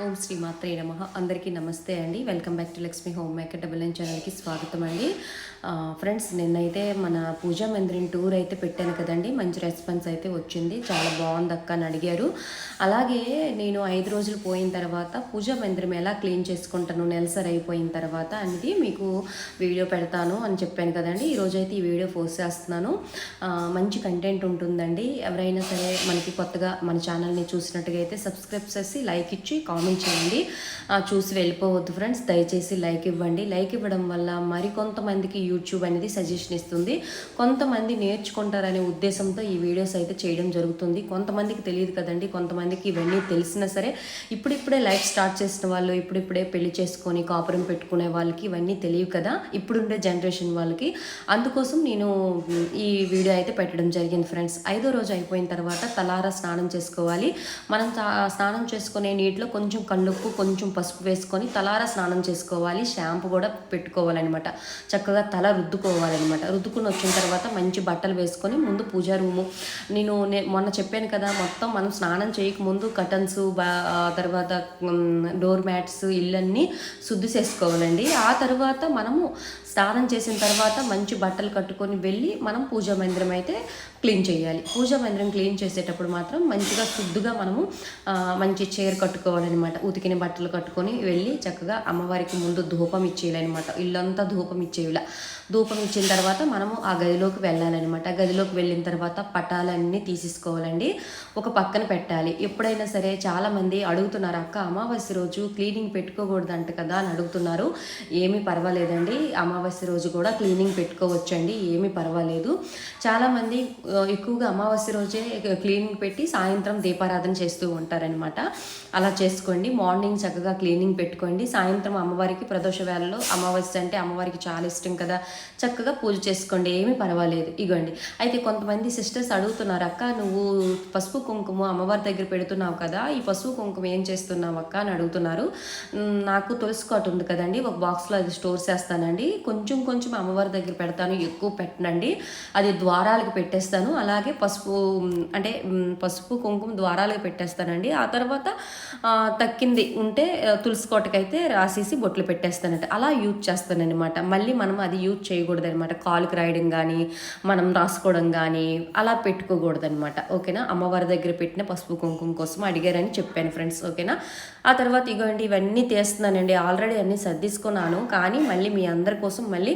ఓం శ్రీ మాత్రే నమ. అందరికీ నమస్తే అండి. Welcome back to Lakshmi homemaker double N ఛానల్కి స్వాగతం అండి. ఫ్రెండ్స్ నిన్నైతే మన పూజా మందిరం టూర్ అయితే పెట్టాను కదండి. మంచి రెస్పాన్స్ అయితే వచ్చింది. చాలా బాగుంది అక్క అని అడిగారు. అలాగే నేను ఐదు రోజులు పోయిన తర్వాత పూజా మందిరం ఎలా క్లీన్ చేసుకుంటాను నెలసరి అయిపోయిన తర్వాత అనేది మీకు వీడియో పెడతాను అని చెప్పాను కదండి. ఈరోజు అయితే ఈ వీడియో పోస్ట్ చేస్తున్నాను. మంచి కంటెంట్ ఉంటుందండి. ఎవరైనా సరే మనకి కొత్తగా మన ఛానల్ని చూసినట్టుగా అయితే సబ్స్క్రైబ్ చేసి లైక్ ఇచ్చి కామెంట్ చేయండి చూసి వెళ్ళిపోవద్దు ఫ్రెండ్స్ దయచేసి లైక్ ఇవ్వండి. లైక్ ఇవ్వడం వల్ల మరికొంతమందికి యూట్యూబ్ అనేది సజెషన్ ఇస్తుంది. కొంతమంది నేర్చుకుంటారనే ఉద్దేశంతో ఈ వీడియోస్ అయితే చేయడం జరుగుతుంది. కొంతమందికి తెలియదు కదండి. కొంతమందికి ఇవన్నీ తెలిసినా సరే ఇప్పుడిప్పుడే లైఫ్ స్టార్ట్ చేసిన వాళ్ళు ఇప్పుడిప్పుడే పెళ్ళి చేసుకొని కాపురం పెట్టుకునే వాళ్ళకి ఇవన్నీ తెలియవు కదా. ఇప్పుడుండే జనరేషన్ వాళ్ళకి. అందుకోసం నేను ఈ వీడియో అయితే పెట్టడం జరిగింది ఫ్రెండ్స్ ఐదో రోజు అయిపోయిన తర్వాత తలారా స్నానం చేసుకోవాలి. మనం స్నానం చేసుకునే నీటిలో కొంచెం కొంచెం కళ్ళుప్పు కొంచెం పసుపు వేసుకొని తలారా స్నానం చేసుకోవాలి. షాంపూ కూడా పెట్టుకోవాలన్నమాట. చక్కగా తల రుద్దుకోవాలన్నమాట. రుద్దుకుని వచ్చిన తర్వాత మంచి బట్టలు వేసుకొని ముందు పూజా రూము. నేను నే- మొన్న చెప్పాను కదా మొత్తం మనం స్నానం చేయక ముందు కటన్స్ తర్వాత డోర్ మ్యాట్స్ ఇళ్ళన్నీ శుద్ధి చేసుకోవాలండి. ఆ తర్వాత మనము స్నానం చేసిన తర్వాత మంచి బట్టలు కట్టుకొని వెళ్ళి మనం పూజా మందిరం అయితే క్లీన్ చేయాలి. పూజా మందిరం క్లీన్ చేసేటప్పుడు మాత్రం మంచిగా శుద్ధిగా మనము మంచి చీర కట్టుకోవాలన్నమాట. ఉతికిన బట్టలు కట్టుకొని వెళ్ళి చక్కగా అమ్మవారికి ముందు ధూపం ఇచ్చేయాలన్నమాట. ఇల్లంతా ధూపం ఇచ్చేయాల. ధూపం ఇచ్చిన తర్వాత మనము ఆ గదిలోకి వెళ్ళాలన్నమాట. గదిలోకి వెళ్ళిన తర్వాత పటాలన్నీ తీసేసుకోవాలండి. ఒక పక్కన పెట్టాలి. ఎప్పుడైనా సరే చాలామంది అడుగుతున్నారు అక్క అమావాస్య రోజు క్లీనింగ్ పెట్టుకోకూడదంట కదా అని అడుగుతున్నారు. ఏమీ పర్వాలేదండి. అమావాస్య రోజు కూడా క్లీనింగ్ పెట్టుకోవచ్చండి. ఏమీ పర్వాలేదు. చాలామంది ఎక్కువగా అమావాస్య రోజే క్లీనింగ్ పెట్టి సాయంత్రం దీపారాధన చేస్తూ ఉంటారనమాట అలా చేసుకోండి. మార్నింగ్ చక్కగా క్లీనింగ్ పెట్టుకోండి. సాయంత్రం అమ్మవారికి ప్రదోష వేళలో అమావాస్య అంటే అమ్మవారికి చాలా ఇష్టం కదా. చక్కగా పూజ చేసుకోండి ఏమీ పర్వాలేదు. ఇగోండి. అయితే కొంతమంది సిస్టర్స్ అడుగుతున్నారు అక్క నువ్వు పసుపు కుంకుమ అమ్మవారి దగ్గర పెడుతున్నావు కదా ఈ పసుపు కుంకుమ ఏం చేస్తున్నావు అక్క? అని అడుగుతున్నారు. నాకు తులసి కాటు ఉంది కదండి ఒక బాక్స్లో అది స్టోర్ చేస్తానండి. కొంచెం కొంచెం అమ్మవారి దగ్గర పెడతాను ఎక్కువ పెట్టనండి. అది ద్వారాలకు పెట్టేస్తాను. అలాగే పసుపు అంటే పసుపు కుంకుమ ద్వారాలకు పెట్టేస్తానండి. ఆ తర్వాత తక్కింది ఉంటే ఆ, తులసి కోటకైతే రాసేసి బొట్లు పెట్టేస్తానంట. అలా యూజ్ చేస్తానన్నమాట. మళ్ళీ మనం అది యూజ్ చేయకూడదు అనమాట కాలుకి రాయడం కానీ మనం రాసుకోవడం కానీ అలా పెట్టుకోకూడదు అనమాట ఓకేనా? అమ్మవారి దగ్గర పెట్టిన పసుపు కుంకుమ కోసం అడిగారని చెప్పాను ఫ్రెండ్స్. ఓకేనా? ఆ తర్వాత ఇగోండి ఇవన్నీ తీస్తున్నానండి. ఆల్రెడీ అన్నీ సర్దిసుకున్నాను. కానీ మళ్ళీ మీ అందరి కోసం మళ్ళీ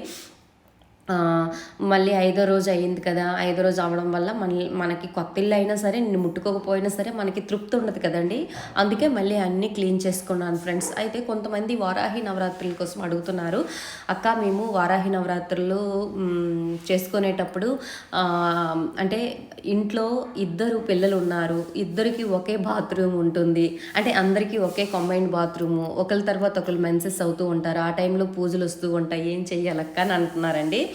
మళ్ళీ ఐదో రోజు అయ్యింది కదా ఐదో రోజు అవడం వల్ల మన మనకి కొత్త ఇల్లు అయినా సరే నేను ముట్టుకోకపోయినా సరే మనకి తృప్తి ఉండదు కదండి. అందుకే మళ్ళీ అన్నీ క్లీన్ చేసుకున్నాను ఫ్రెండ్స్. అయితే కొంతమంది వారాహి నవరాత్రుల కోసం అడుగుతున్నారు. అక్క మేము వారాహి నవరాత్రులు చేసుకునేటప్పుడు అంటే ఇంట్లో ఇద్దరు పిల్లలు ఉన్నారు. ఇద్దరికి ఒకే బాత్రూమ్ ఉంటుంది. అంటే అందరికీ ఒకే కంబైన్డ్ బాత్రూము. ఒకరి తర్వాత ఒకరు మెన్సెస్ అవుతూ ఉంటారు. ఆ టైంలో పూజలు వస్తూ ఉంటాయి. ఏం చెయ్యాలక్క అని అంటున్నారండి.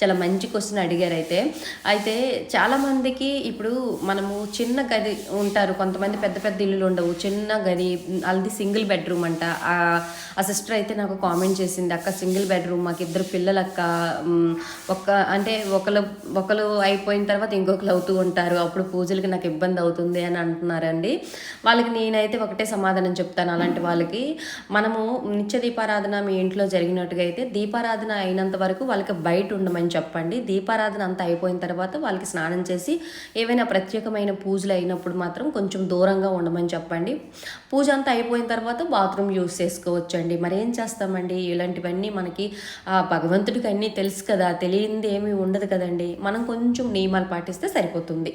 చాలా మంచి క్వశ్చన్ అడిగారు అయితే అయితే చాలామందికి ఇప్పుడు మనము చిన్న గది ఉంటారు కొంతమంది పెద్ద పెద్ద ఇల్లులు ఉండవు. చిన్న గది అది సింగిల్ బెడ్రూమ్ అంట. ఆ సిస్టర్ అయితే నాకు కామెంట్ చేసింది అక్క సింగిల్ బెడ్రూమ్ మాకు ఇద్దరు పిల్లలు అక్క. ఒక అంటే ఒకరు ఒకరు అయిపోయిన తర్వాత ఇంకొకరు అవుతూ ఉంటారు. అప్పుడు పూజలకి నాకు ఇబ్బంది అవుతుంది అని అంటున్నారండి. వాళ్ళకి నేనైతే ఒకటే సమాధానం చెప్తాను అలాంటి వాళ్ళకి. మనము నిత్య దీపారాధన మీ ఇంట్లో జరిగినట్టుగా అయితే దీపారాధన అయినంత వరకు వాళ్ళకి బయట ఉండమని చెప్పండి. దీపారాధన అంతా అయిపోయిన తర్వాత వాళ్ళకి స్నానం చేసి ఏవైనా ప్రత్యేకమైన పూజలు అయినప్పుడు మాత్రం కొంచెం దూరంగా ఉండమని చెప్పండి. పూజ అంతా అయిపోయిన తర్వాత బాత్రూమ్ యూస్ చేసుకోవచ్చండి. మరి ఏం చేస్తామండి? ఇలాంటివన్నీ మనకి భగవంతుడికి అన్నీ తెలుసు కదా. తెలియంది ఏమీ ఉండదు కదండి. మనం కొంచెం నియమాలు పాటిస్తే సరిపోతుంది.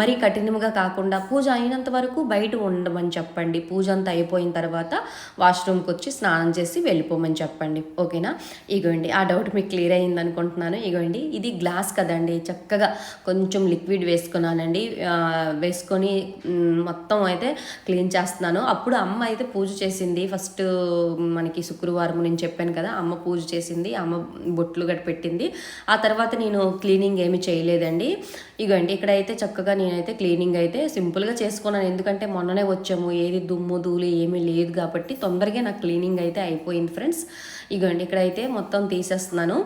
మరి కఠినంగా కాకుండా పూజ అయినంత వరకు బయట ఉండమని చెప్పండి. పూజ అంతా అయిపోయిన తర్వాత వాష్రూమ్కి వచ్చి స్నానం చేసి వెళ్ళిపోమని చెప్పండి. ఓకేనా? ఇగోండి ఆ డౌట్ మీకు క్లియర్ అయిందని అనుకుంటున్నాను. ఇగోండి ఇది గ్లాస్ కదండి. చక్కగా కొంచెం లిక్విడ్ వేసుకున్నానండి. వేసుకొని మొత్తం అయితే క్లీన్ చేస్తున్నాను. అప్పుడు అమ్మ అయితే పూజ చేసింది. ఫస్ట్ మనకి శుక్రవారం నేను చెప్పాను కదా అమ్మ పూజ చేసింది అమ్మ బొట్లు గట్ట పెట్టింది. ఆ తర్వాత నేను క్లీనింగ్ ఏమి చేయలేదండి. ఇగోండి ఇక్కడైతే చక్కగా నేనైతే క్లీనింగ్ అయితే సింపుల్గా చేసుకున్నాను. ఎందుకంటే మొన్ననే వచ్చాము. ఏది దుమ్ము ధూళి ఏమీ లేదు కాబట్టి తొందరగా నాకు క్లీనింగ్ అయితే అయిపోయింది ఫ్రెండ్స్. ఇగోండి ఇక్కడైతే మొత్తం తీసేస్తున్నాను.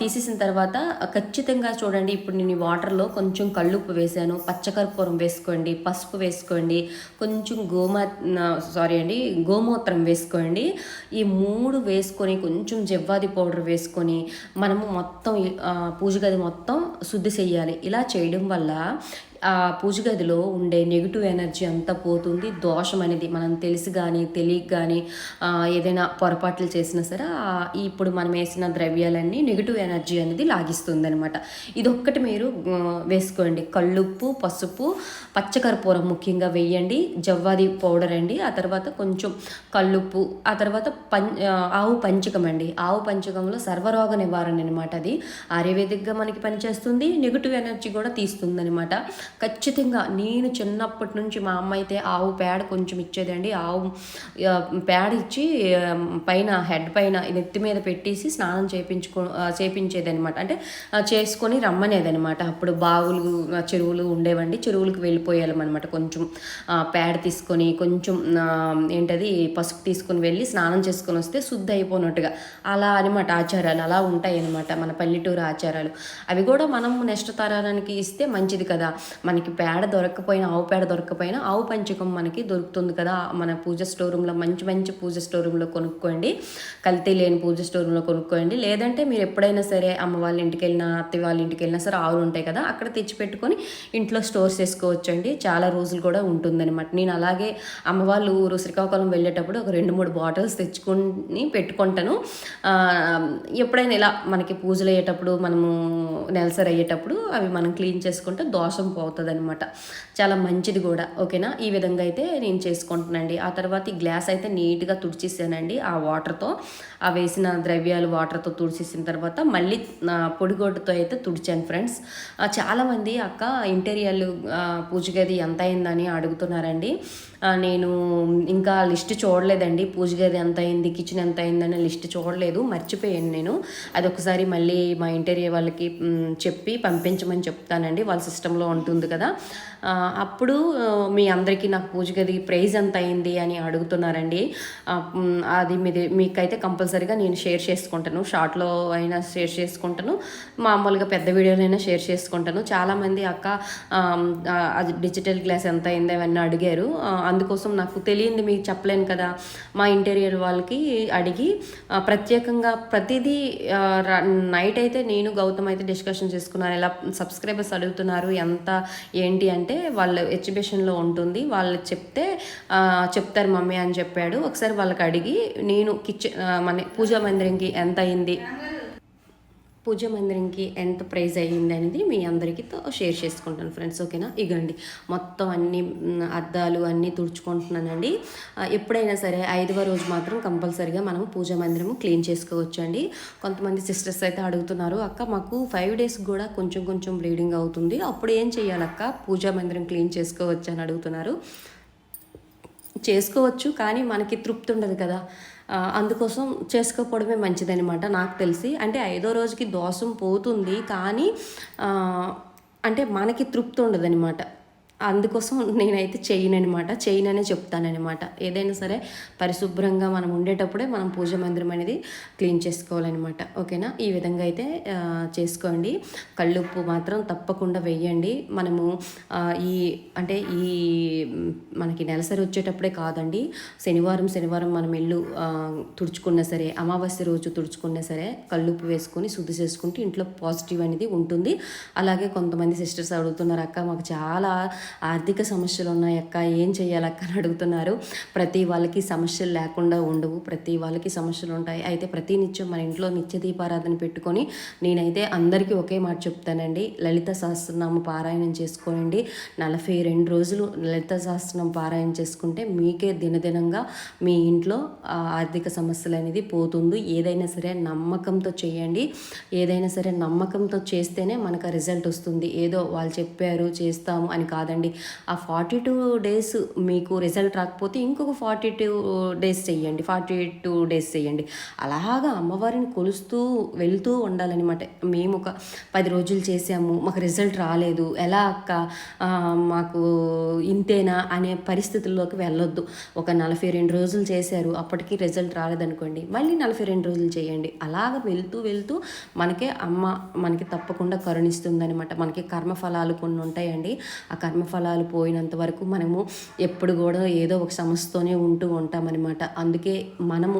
తీసేసిన తర్వాత ఖచ్చితంగా చూడండి ఇప్పుడు నేను ఈ వాటర్లో కొంచెం కళ్ళుప్పు వేసాను పచ్చకర్పూరం వేసుకోండి పసుపు వేసుకోండి కొంచెం గోమా సారీ అండి గోమూత్రం వేసుకోండి. ఈ మూడు వేసుకొని కొంచెం జవ్వాది పౌడర్ వేసుకొని మనము మొత్తం పూజ గది మొత్తం శుద్ధి చేయాలి. ఇలా చేయడం వల్ల ఆ పూజ గదిలో ఉండే నెగిటివ్ ఎనర్జీ అంతా పోతుంది. దోషం అనేది మనం తెలిసి కానీ తెలియక కానీ ఏదైనా పొరపాట్లు చేసినా సరే ఇప్పుడు మనం వేసిన ద్రవ్యాలన్నీ నెగిటివ్ ఎనర్జీ అనేది లాగిస్తుంది అనమాట ఇదొక్కటి మీరు వేసుకోండి. కళ్ళుప్పు పసుపు పచ్చకర్పూరం ముఖ్యంగా వేయండి. జవ్వాది పౌడర్ అండి. ఆ తర్వాత కొంచెం కళ్ళుప్పు ఆ తర్వాత పం ఆవు పంచకం అండి. ఆవు పంచకంలో సర్వరోగ నివారణ అనమాట అది. ఆయుర్వేదిక్గా మనకి పనిచేస్తుంది. నెగిటివ్ ఎనర్జీ కూడా తీస్తుంది అనమాట ఖచ్చితంగా నేను చిన్నప్పటి నుంచి మా అమ్మ అయితే ఆవు పేడ కొంచెం ఇచ్చేదండి ఆవు పేడ ఇచ్చి పైన హెడ్ పైన నెత్తి మీద పెట్టేసి స్నానం చేయించుకో చేపించేది అనమాట అంటే చేసుకొని రమ్మనేదనమాట అప్పుడు బావులు చెరువులు ఉండేవండి. చెరువులకు వెళ్ళిపోయామనమాట కొంచెం పేడ తీసుకొని కొంచెం ఏంటది పసుపు తీసుకొని వెళ్ళి స్నానం చేసుకొని వస్తే శుద్ధి అయిపోయినట్టుగా అలా అనమాట ఆచారాలు అలా ఉంటాయి అనమాట మన పల్లెటూరు ఆచారాలు. అవి కూడా మనం నెక్స్ట్ తరానికి ఇస్తే మంచిది కదా. మనకి పేడ దొరకకపోయినా ఆవు పేడ దొరకకపోయినా ఆవు పంచకం మనకి దొరుకుతుంది కదా. మన పూజ స్టోర్ రూమ్లో మంచి మంచి పూజ స్టోర్ రూమ్లో కొనుక్కోండి. కల్తీ లేని పూజ స్టోర్ రూమ్లో కొనుక్కోండి. లేదంటే మీరు ఎప్పుడైనా సరే అమ్మ వాళ్ళ ఇంటికి వెళ్ళినా అత్త వాళ్ళ ఇంటికి వెళ్ళినా సరే ఆవులు ఉంటాయి కదా అక్కడ తెచ్చిపెట్టుకొని ఇంట్లో స్టోర్ చేసుకోవచ్చు అండి చాలా రోజులు కూడా ఉంటుందన్నమాట. నేను అలాగే అమ్మ వాళ్ళు ఊరు శ్రీకాకుళం వెళ్ళేటప్పుడు ఒక రెండు మూడు బాటిల్స్ తెచ్చుకొని పెట్టుకుంటాను. ఎప్పుడైనా ఇలా మనకి పూజలు అయ్యేటప్పుడు మనము నెలసరి అయ్యేటప్పుడు అవి మనం క్లీన్ చేసుకుంటే దోషం పో అవుతుంది అనమాట చాలా మంచిది కూడా ఓకేనా? ఈ విధంగా అయితే నేను చేసుకుంటున్నానండి. ఆ తర్వాత ఈ గ్లాస్ అయితే నీట్గా తుడిచేసానండి. ఆ వాటర్తో ఆ వేసిన ద్రవ్యాలు వాటర్తో తుడిచేసిన తర్వాత మళ్ళీ నా పొడిగొడ్డుతో అయితే తుడిచాను ఫ్రెండ్స్. చాలామంది అక్క ఇంటీరియల్ పూజ గది ఎంత అయిందని అడుగుతున్నారండి. నేను ఇంకా లిస్ట్ చూడలేదండి. పూజ గది ఎంత అయింది కిచెన్ ఎంత అయిందని లిస్ట్ చూడలేదు. మర్చిపోయాను నేను. అది ఒకసారి మళ్ళీ మా ఇంటీరియర్ వాళ్ళకి చెప్పి పంపించమని చెప్తానండి. వాళ్ళ సిస్టంలో ఉంటుంది కదా. అప్పుడు మీ అందరికీ నాకు పూజ గది ప్రైజ్ ఎంత అయింది అని అడుగుతున్నారండి. అది మీది మీకైతే కంపల్సరీగా నేను షేర్ చేసుకుంటాను. షార్ట్లో అయినా షేర్ చేసుకుంటాను. మామూలుగా పెద్ద వీడియోలైనా షేర్ చేసుకుంటాను. చాలామంది అక్క అది డిజిటల్ గ్లాస్ ఎంత అయింది అవన్నీ అడిగారు. అందుకోసం నాకు తెలియంది మీకు చెప్పలేను కదా. మా ఇంటీరియర్ వాళ్ళకి అడిగి ప్రత్యేకంగా ప్రతిదీ నైట్ అయితే నేను గౌతమ్ అయితే డిస్కషన్ చేసుకున్నాను ఎలా సబ్స్క్రైబర్స్ అడుగుతున్నారు ఎంత ఏంటి అంటే వాళ్ళ ఎగ్జిబిషన్లో ఉంటుంది. వాళ్ళు చెప్తే చెప్తారు మమ్మీ అని చెప్పాడు. ఒకసారి వాళ్ళకి అడిగి నేను కిచెన్ మన పూజా మందిరంకి ఎంత అయింది? పూజ మందిరంకి ఎంత ప్రైజ్ అయ్యింది అనేది మీ అందరికీతో షేర్ చేసుకుంటాను ఫ్రెండ్స్ ఓకేనా? ఇగండి మొత్తం అన్ని అద్దాలు అన్నీ తుడుచుకుంటున్నానండి. ఎప్పుడైనా సరే ఐదవ రోజు మాత్రం కంపల్సరీగా మనం పూజ మందిరము క్లీన్ చేసుకోవచ్చు అండి కొంతమంది సిస్టర్స్ అయితే అడుగుతున్నారు అక్క మాకు ఫైవ్ డేస్ కూడా కొంచెం కొంచెం బ్లీడింగ్ అవుతుంది. అప్పుడు ఏం చేయాలక్క? పూజా మందిరం క్లీన్ చేసుకోవచ్చు అని అడుగుతున్నారు. చేసుకోవచ్చు కానీ మనకి తృప్తి ఉండదు కదా. అందుకోసం చేసుకోకపోవడమే మంచిదనమాట నాకు తెలిసి. అంటే ఐదో రోజుకి దోషం పోతుంది కానీ అంటే మనకి తృప్తి ఉండదనమాట అందుకోసం నేనైతే చేయననమాట చేయననే చెప్తాననమాట ఏదైనా సరే పరిశుభ్రంగా మనం ఉండేటప్పుడే మనం పూజ మందిరం అనేది క్లీన్ చేసుకోవాలన్నమాట. ఓకేనా? ఈ విధంగా అయితే చేసుకోండి. కళ్ళుప్పు మాత్రం తప్పకుండా వేయండి. మనము ఈ అంటే ఈ మనకి నెలసరి వచ్చేటప్పుడే కాదండి. శనివారం శనివారం మనం ఇల్లు తుడుచుకున్నా సరే అమావాస్య రోజు తుడుచుకున్నా సరే కళ్ళుప్పు వేసుకొని శుద్ధి చేసుకుంటే ఇంట్లో పాజిటివ్ అనేది ఉంటుంది. అలాగే కొంతమంది సిస్టర్స్ అడుగుతున్నారు అక్క మాకు చాలా ఆర్థిక సమస్యలు ఉన్నాయక్క ఏం చేయాలక్క అని అడుగుతున్నారు. ప్రతి వాళ్ళకి సమస్యలు లేకుండా ఉండవు ప్రతి వాళ్ళకి సమస్యలు ఉంటాయి. అయితే ప్రతి నిత్యం మన ఇంట్లో నిత్య దీపారాధన పెట్టుకొని నేనైతే అందరికీ ఒకే మాట చెప్తానండి. లలిత సహస్రనామ పారాయణం చేసుకోనండి. నలభై రెండు రోజులు లలిత సహస్రనామ పారాయణం చేసుకుంటే మీకే దినదినంగా మీ ఇంట్లో ఆర్థిక సమస్యలు అనేది పోతుంది. ఏదైనా సరే నమ్మకంతో చేయండి. ఏదైనా సరే నమ్మకంతో చేస్తేనే మనకు రిజల్ట్ వస్తుంది. ఏదో వాళ్ళు చెప్పారు చేస్తాము అని కాదండి. కాదండి ఆ ఫార్టీ టూ డేస్ మీకు రిజల్ట్ రాకపోతే ఇంకొక ఫార్టీ టూ డేస్ చేయండి ఫార్టీ టూ డేస్ చేయండి అలాగా అమ్మవారిని కొలుస్తూ వెళ్తూ ఉండాలన్నమాట. మేము ఒక పది రోజులు చేసాము మాకు రిజల్ట్ రాలేదు. ఎలా అక్క? మాకు ఇంతేనా అనే పరిస్థితుల్లోకి వెళ్ళొద్దు. ఒక నలభై రెండు రోజులు చేశారు అప్పటికి రిజల్ట్ రాలేదనుకోండి మళ్ళీ నలభై రెండు రోజులు చేయండి. అలాగ వెళ్తూ వెళ్తూ మనకే అమ్మ మనకి తప్పకుండా కరుణిస్తుందనమాట మనకి కర్మఫలాలు కొన్ని ఉంటాయండి. ఆ కర్మ కర్మఫలాలు పోయినంత వరకు మనము ఎప్పుడు కూడా ఏదో ఒక సమస్యతోనే ఉంటూ ఉంటామన్నమాట. అందుకే మనము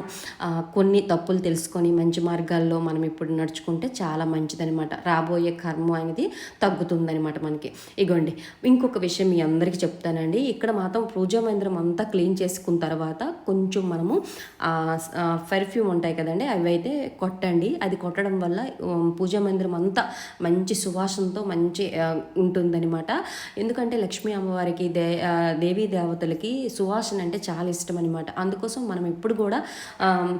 కొన్ని తప్పులు తెలుసుకొని మంచి మార్గాల్లో మనం ఇప్పుడు నడుచుకుంటే చాలా మంచిదనమాట రాబోయే కర్మ అనేది తగ్గుతుందనమాట మనకి. ఇగోండి ఇంకొక విషయం మీ అందరికీ చెప్తానండి. ఇక్కడ మాత్రం పూజా మందిరం అంతా క్లీన్ చేసుకున్న తర్వాత కొంచెం మనము పెర్ఫ్యూమ్ ఉంటాయి కదండి అవి అయితే కొట్టండి. అది కొట్టడం వల్ల పూజా మందిరం అంతా మంచి సువాసనతో మంచి ఉంటుందన్నమాట. ఎందుకంటే లక్ష్మీ అమ్మవారికి దే దేవీ దేవతలకి సువాసన అంటే చాలా ఇష్టం అనమాట అందుకోసం మనం ఎప్పుడు కూడా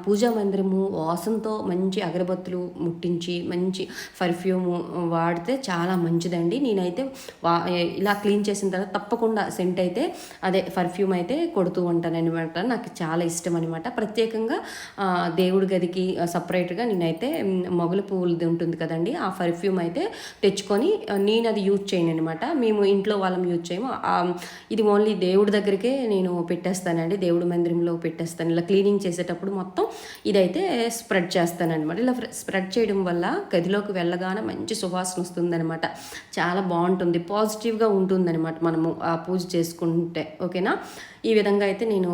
పూజా మందిరము వాసనతో మంచి అగరబత్తులు ముట్టించి మంచి పర్ఫ్యూమ్ వాడితే చాలా మంచిదండి. నేనైతే వా ఇలా క్లీన్ చేసిన తర్వాత తప్పకుండా సెంట్ అయితే అదే పర్ఫ్యూమ్ అయితే కొడుతూ ఉంటాను అనమాట నాకు చాలా ఇష్టం అనమాట ప్రత్యేకంగా దేవుడి గదికి సపరేట్గా నేనైతే మ్, మొగల పువ్వులది ఉంటుంది కదండి ఆ పర్ఫ్యూమ్ అయితే తెచ్చుకొని నేను అది యూజ్ చేయను అనమాట మేము ఇంట్లో వాళ్ళం యూజ్ చేయము. ఇది ఓన్లీ దేవుడి దగ్గరికే నేను పెట్టేస్తానండి. దేవుడి మందిరంలో పెట్టేస్తాను. ఇలా క్లీనింగ్ చేసేటప్పుడు మొత్తం ఇదైతే స్ప్రెడ్ చేస్తానమాట ఇలా స్ప్రెడ్ చేయడం వల్ల గదిలోకి వెళ్ళగానే మంచి సువాసన వస్తుందనమాట చాలా బాగుంటుంది. పాజిటివ్గా ఉంటుందన్నమాట మనము ఆ పూజ చేసుకుంటే. ఓకేనా? ఈ విధంగా అయితే నేను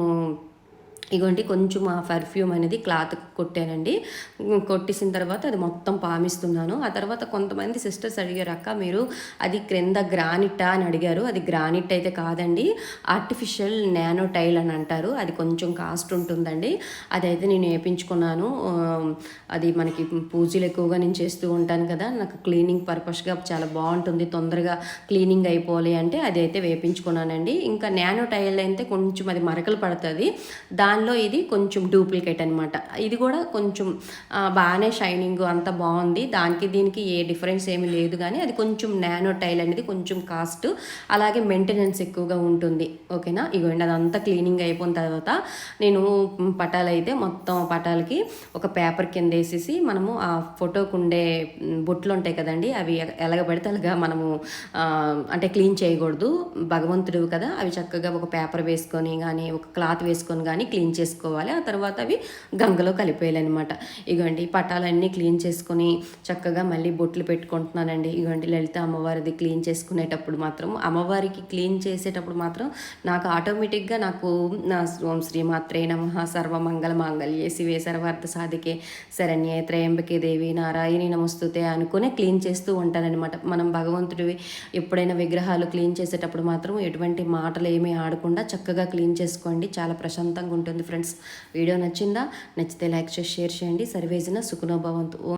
ఇగోండి కొంచెం ఆ పర్ఫ్యూమ్ అనేది క్లాత్ కొట్టానండి. కొట్టేసిన తర్వాత అది మొత్తం పామిస్తున్నాను. ఆ తర్వాత కొంతమంది సిస్టర్స్ అడిగారు అక్క మీరు అది క్రింద గ్రానిటా అని అడిగారు. అది గ్రానిట్ అయితే కాదండి ఆర్టిఫిషియల్ నానో టైల్ అని అంటారు. అది కొంచెం కాస్ట్ ఉంటుందండి. అదైతే నేను వేయించుకున్నాను అది మనకి పూజలు ఎక్కువగా నేను చేస్తూ ఉంటాను కదా. నాకు క్లీనింగ్ పర్పస్గా చాలా బాగుంటుంది. తొందరగా క్లీనింగ్ అయిపోవాలి అంటే అది అయితే వేపించుకున్నానండి. ఇంకా నానో టైల్ అయితే కొంచెం అది మరకలు పడుతుంది. దాని దానిలో ఇది కొంచెం డూప్లికేట్ అనమాట ఇది కూడా కొంచెం బాగానే షైనింగ్ అంత బాగుంది. దానికి దీనికి ఏ డిఫరెన్స్ ఏమీ లేదు కానీ అది కొంచెం నానో టైల్ అనేది కొంచెం కాస్ట్ అలాగే మెయింటెనెన్స్ ఎక్కువగా ఉంటుంది. ఓకేనా? ఇగోండి అదంతా క్లీనింగ్ అయిపోయిన తర్వాత నేను పటాలు అయితే మొత్తం పటాలకి ఒక పేపర్ కింద వేసేసి మనము ఆ ఫోటోకు ఉండే బొట్లు ఉంటాయి కదండి అవి ఎలాగ పడితే అలాగా మనము అంటే క్లీన్ చేయకూడదు. భగవంతుడు కదా అవి చక్కగా ఒక పేపర్ వేసుకొని కానీ ఒక క్లాత్ వేసుకొని కానీ క్లీన్ క్లీన్ చేసుకోవాలి. ఆ తర్వాత అవి గంగలో కలిపేయాలన్నమాట. ఇగోండి పటాలన్నీ క్లీన్ చేసుకొని చక్కగా మళ్ళీ బొట్లు పెట్టుకుంటున్నానండి. ఇగోండి లలిత అమ్మవారిది క్లీన్ చేసుకునేటప్పుడు మాత్రం అమ్మవారికి క్లీన్ చేసేటప్పుడు మాత్రం నాకు ఆటోమేటిక్గా నాకు నా ఓం శ్రీమాత్రే నమ సర్వమంగళ మాంగళ్యే శివే సర్వార్థ సాధికే శరణ్యే త్రయంబకే దేవి నారాయణి నమస్తుతే అనుకునే క్లీన్ చేస్తూ ఉంటానన్నమాట. మనం భగవంతుడివి ఎప్పుడైనా విగ్రహాలు క్లీన్ చేసేటప్పుడు మాత్రం ఎటువంటి మాటలు ఏమీ ఆడకుండా చక్కగా క్లీన్ చేసుకోండి. చాలా ప్రశాంతంగా ఉంటుంది. ఉంటుంది ఫ్రెండ్స్. వీడియో నచ్చిందా? నచ్చితే లైక్ చేసి షేర్ చేయండి. సర్వేజన సుఖనోభవంతు